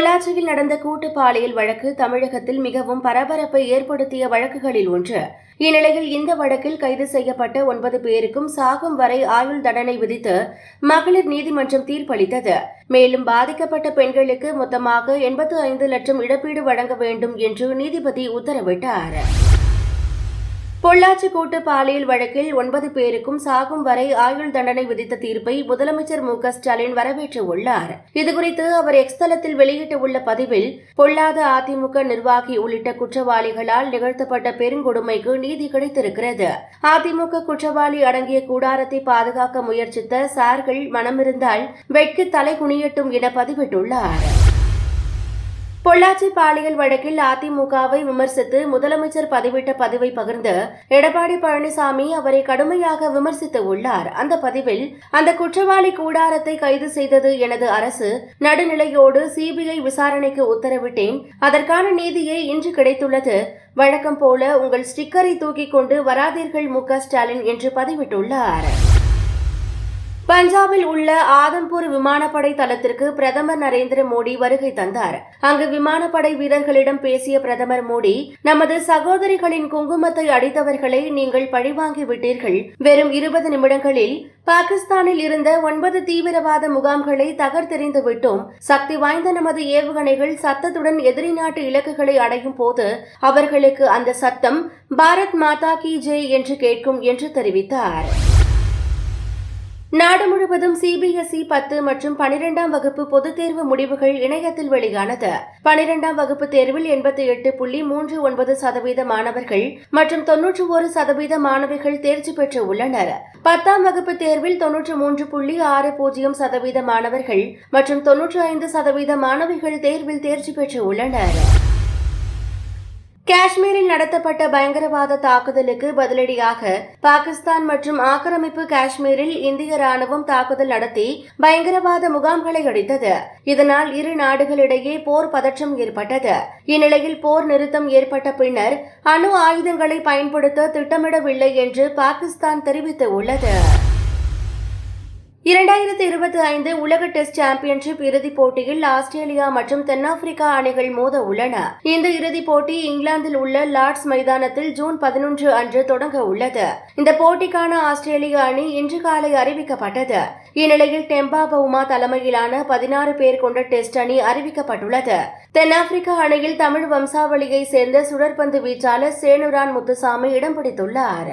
பொள்ளாச்சியில் நடந்த கூட்டு பாலியல் வழக்கு தமிழகத்தில் மிகவும் பரபரப்பை ஏற்படுத்திய வழக்குகளில் ஒன்று. இந்நிலையில் இந்த வழக்கில் கைது செய்யப்பட்ட ஒன்பது பேருக்கும் சாகும் வரை ஆயுள் தண்டனை விதித்து மகளிர் நீதிமன்றம் தீர்ப்பளித்தது. மேலும் பாதிக்கப்பட்ட பெண்களுக்கு மொத்தமாக எண்பத்து ஐந்து லட்சம் இழப்பீடு வழங்க வேண்டும் என்று நீதிபதி உத்தரவிட்டார். பொள்ளாச்சி கூட்டு பாலியல் வழக்கில் ஒன்பது பேருக்கும் சாகும் வரை ஆயுள் தண்டனை விதித்த தீர்ப்பை முதலமைச்சர் மு க ஸ்டாலின் வரவேற்றுள்ளார் இதுகுறித்து அவர் எக்ஸ் தளத்தில் வெளியிட்டுள்ள பதிவில் பொல்லாத அதிமுக நிர்வாகி உள்ளிட்ட குற்றவாளிகளால் நிகழ்த்தப்பட்ட பெருங்கொடுமைக்கு நீதி கிடைத்திருக்கிறது. அதிமுக குற்றவாளி அடங்கிய கூடாரத்தை பாதுகாக்க முயற்சித்த சார்கள் மனமிருந்தால் வெட்கி தலை குனியட்டும் என பதிவிட்டுள்ளார். பொள்ளாச்சி பாலியல் வழக்கில் அதிமுகவை விமர்சித்து முதலமைச்சர் பதிவிட்ட பதிவை பகிர்ந்து எடப்பாடி பழனிசாமி அவரை கடுமையாக விமர்சித்து உள்ளார். அந்த பதிவில் அந்த குற்றவாளி கூடாரத்தை கைது செய்தது எனது அரசு நடுநிலையோடு சிபிஐ விசாரணைக்கு உத்தரவிட்டேன். அதற்கான நீதியே இன்று கிடைத்துள்ளது. வழக்கம் போல உங்கள் ஸ்டிக்கரை தூக்கிக் கொண்டு வராதீர்கள் மு க ஸ்டாலின் என்று பதிவிட்டுள்ளார். பஞ்சாபில் உள்ள ஆதம்பூர் விமானப்படை தளத்திற்கு பிரதமர் நரேந்திர மோடி வருகை தந்தார். அங்கு விமானப்படை வீரர்களிடம் பேசிய பிரதமர் மோடி நமது சகோதரிகளின் குங்குமத்தை அடித்தவர்களை நீங்கள் பழிவாங்கி விட்டீர்கள். வெறும் இருபது நிமிடங்களில் பாகிஸ்தானில் இருந்த ஒன்பது தீவிரவாத முகாம்களை தகர்த்தெறிந்து விட்டோம். சக்தி வாய்ந்த நமது ஏவுகணைகள் சத்தத்துடன் எதிரி நாட்டு இலக்குகளை அடையும் போது அவர்களுக்கு அந்த சத்தம் பாரத் மாதா கி ஜெய் என்று கேட்கும் என்று தெரிவித்தார். நாடு முழுவதும் சிபிஎஸ்இ பத்து மற்றும் பனிரெண்டாம் வகுப்பு பொதுத் தேர்வு முடிவுகள் இணையத்தில் வெளியானது. பனிரெண்டாம் வகுப்பு தேர்வில் எண்பத்தி எட்டு புள்ளி மூன்று ஒன்பது சதவீத மாணவர்கள் மற்றும் தொன்னூற்று ஒரு சதவீத மாணவிகள் தேர்ச்சி பெற்று உள்ளனர். பத்தாம் வகுப்பு தேர்வில் தொன்னூற்று மூன்று புள்ளி ஆறு பூஜ்ஜியம் சதவீத மாணவர்கள் மற்றும் தொன்னூற்று ஐந்து சதவீத மாணவிகள் தேர்வில் தேர்ச்சி பெற்று உள்ளனர். காஷ்மீரில் நடத்தப்பட்ட பயங்கரவாத தாக்குதலுக்கு பதிலடியாக பாகிஸ்தான் மற்றும் ஆக்கிரமிப்பு காஷ்மீரில் இந்திய ராணுவம் தாக்குதல் நடத்தி பயங்கரவாத முகாம்களை அடித்தது. இதனால் இரு நாடுகளிடையே போர் பதற்றம் ஏற்பட்டது. இந்நிலையில் போர் நிறுத்தம் ஏற்பட்ட பின்னர் அணு ஆயுதங்களை பயன்படுத்த திட்டமிடவில்லை என்று பாகிஸ்தான் தெரிவித்துள்ளது. இரண்டாயிரத்தி இருபத்தி ஐந்து உலக டெஸ்ட் சாம்பியன்ஷிப் இறுதிப் போட்டியில் ஆஸ்திரேலியா மற்றும் தென்னாப்பிரிக்கா அணிகள் மோத உள்ளன இந்த இறுதிப் போட்டி இங்கிலாந்தில் உள்ள லார்ட்ஸ் மைதானத்தில் ஜூன் பதினொன்று அன்று தொடங்க உள்ளது. இந்த போட்டிக்கான ஆஸ்திரேலிய அணி இன்று காலை அறிவிக்கப்பட்டது. இந்நிலையில் டெம்பா பவுமா தலைமையிலான பதினாறு பேர் கொண்ட டெஸ்ட் அணி அறிவிக்கப்பட்டுள்ளது. தென்னாப்பிரிக்கா அணியில் தமிழ் வம்சாவளியை சேர்ந்த சுழற்பந்து வீச்சாளர் சேனுரான் முத்துசாமி இடம் பிடித்துள்ளார்.